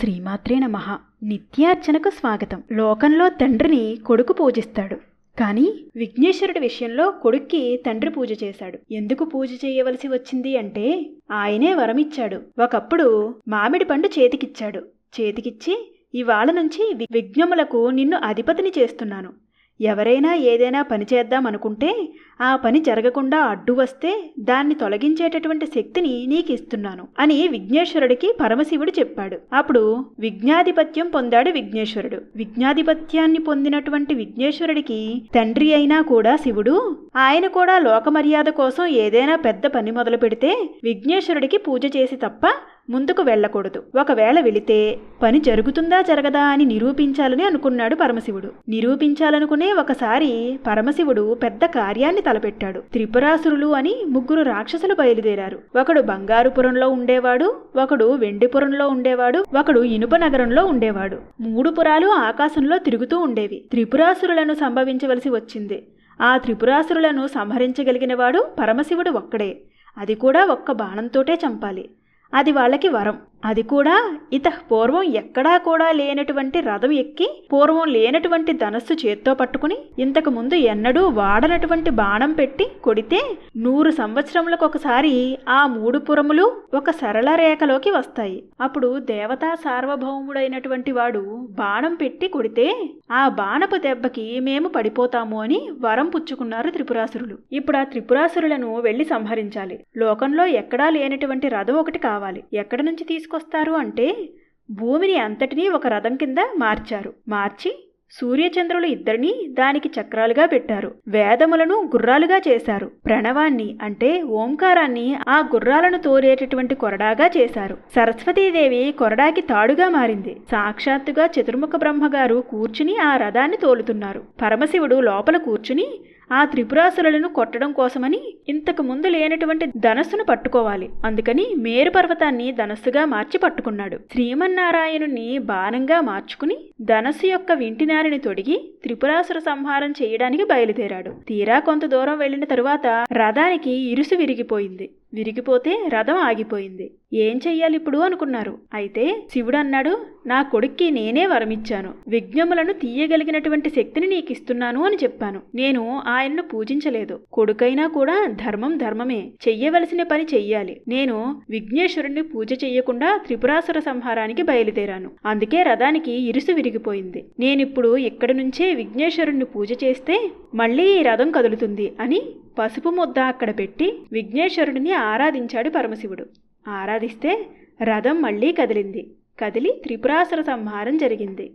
శ్రీమాత్రే నమ. నిత్యార్చనకు స్వాగతం. లోకంలో తండ్రిని కొడుకు పూజిస్తాడు. కానీ విఘ్నేశ్వరుడి విషయంలో కొడుక్కి తండ్రి పూజ చేశాడు. ఎందుకు పూజ చేయవలసి వచ్చింది అంటే ఆయనే వరమిచ్చాడు. ఒకప్పుడు మామిడి పండు చేతికిచ్చాడు. చేతికిచ్చి ఇవాళ నుంచి విఘ్నములకు నిన్ను అధిపతిని చేస్తున్నాను. ఎవరైనా ఏదైనా పని చేద్దాం అనుకుంటే ఆ పని జరగకుండా అడ్డు వస్తే దాన్ని తొలగించేటటువంటి శక్తిని నీకు ఇస్తున్నాను అని విఘ్నేశ్వరుడికి పరమశివుడు చెప్పాడు. అప్పుడు విజ్ఞాధిపత్యం పొందాడు విఘ్నేశ్వరుడు. విజ్ఞాధిపత్యాన్ని పొందినటువంటి విఘ్నేశ్వరుడికి తండ్రి అయినా కూడా శివుడు ఆయన కూడా లోకమర్యాద కోసం ఏదైనా పెద్ద పని మొదలు పెడితే విఘ్నేశ్వరుడికి పూజ చేసి తప్ప ముందుకు వెళ్ళకూడదు. ఒకవేళ వెళితే పని జరుగుతుందా జరగదా అని నిరూపించాలని అనుకున్నాడు పరమశివుడు. నిరూపించాలనుకునే ఒకసారి పరమశివుడు పెద్ద కార్యాన్ని తలపెట్టాడు. త్రిపురాసురులు అని ముగ్గురు రాక్షసులు బయలుదేరారు. ఒకడు బంగారుపురంలో ఉండేవాడు ఒకడు వెండిపురంలో ఉండేవాడు ఒకడు ఇనుప నగరంలో ఉండేవాడు. మూడు పురాలు ఆకాశంలో తిరుగుతూ ఉండేవి. త్రిపురాసురులను సంభవించవలసి వచ్చింది. ఆ త్రిపురాసురులను సంహరించగలిగినవాడు పరమశివుడు ఒక్కడే. అది కూడా ఒక్క బాణంతోటే చంపాలి. అది వాళ్ళకి వరం. అది కూడా ఇత పూర్వం ఎక్కడా కూడా లేనటువంటి రథం ఎక్కి పూర్వం లేనటువంటి ధనస్సు చేత్తో పట్టుకుని ఇంతకు ముందు ఎన్నడూ వాడనటువంటి బాణం పెట్టి కొడితే నూరు సంవత్సరములకు ఒకసారి ఆ మూడు పురములు ఒక సరళ రేఖలోకి వస్తాయి. అప్పుడు దేవతా సార్వభౌముడైనటువంటి వాడు బాణం పెట్టి కొడితే ఆ బాణపు దెబ్బకి మేము పడిపోతాము అని వరం పుచ్చుకున్నారు త్రిపురాసురులు. ఇప్పుడు ఆ త్రిపురాసురులను వెళ్ళి సంహరించాలి. లోకంలో ఎక్కడా లేనటువంటి రథం ఒకటి కావాలి. ఎక్కడి నుంచి తీసుకొస్తారు అంటే భూమిని అంతటినీ ఒక రథం కింద మార్చారు. మార్చి సూర్యచంద్రులు ఇద్దరిని దానికి చక్రాలుగా పెట్టారు. వేదములను గుర్రాలుగా చేశారు. ప్రణవాన్ని అంటే ఓంకారాన్ని ఆ గుర్రాలను తోలేటటువంటి కొరడాగా చేశారు. సరస్వతీదేవి కొరడాకి తాడుగా మారింది. సాక్షాత్తుగా చతుర్ముఖ బ్రహ్మగారు కూర్చుని ఆ రథాన్ని తోలుతున్నారు. పరమశివుడు లోపల కూర్చుని ఆ త్రిపురాసురులను కొట్టడం కోసమని ఇంతకు ముందు లేనటువంటి ధనస్సును పట్టుకోవాలి. అందుకని మేరు పర్వతాన్ని ధనస్సుగా మార్చి పట్టుకున్నాడు. శ్రీమన్నారాయణుణ్ణి బాణంగా మార్చుకుని ధనస్సు యొక్క వింటినారిని తొడిగి త్రిపురాసుర సంహారం చేయడానికి బయలుదేరాడు. తీరా కొంత దూరం వెళ్ళిన తరువాత రథానికి ఇరుసు విరిగిపోయింది. విరిగిపోతే రథం ఆగిపోయింది. ఏం చెయ్యాలి ఇప్పుడు అనుకున్నారు. అయితే శివుడు అన్నాడు నా కొడుక్కి నేనే వరమిచ్చాను. విఘ్నములను తీయగలిగినటువంటి శక్తిని నీకు ఇస్తున్నాను అని చెప్పాను. నేను ఆయన్ను పూజించలేదు. కొడుకైనా కూడా ధర్మం ధర్మమే. చెయ్యవలసిన పని చెయ్యాలి. నేను విఘ్నేశ్వరుణ్ణి పూజ చెయ్యకుండా త్రిపురాసుర సంహారానికి బయలుదేరాను. అందుకే రథానికి ఇరుసు విరిగి విరిగిపోయింది నేనిప్పుడు ఇక్కడి నుంచే విఘ్నేశ్వరుణ్ణి పూజ చేస్తే మళ్ళీ ఈ రథం కదులుతుంది అని పసుపు ముద్ద అక్కడ పెట్టి విఘ్నేశ్వరుడిని ఆరాధించాడు పరమశివుడు. ఆరాధిస్తే రథం మళ్ళీ కదిలింది. కదిలి త్రిపురాసుర సంహారం జరిగింది.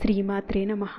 శ్రీమాత్రే నమః.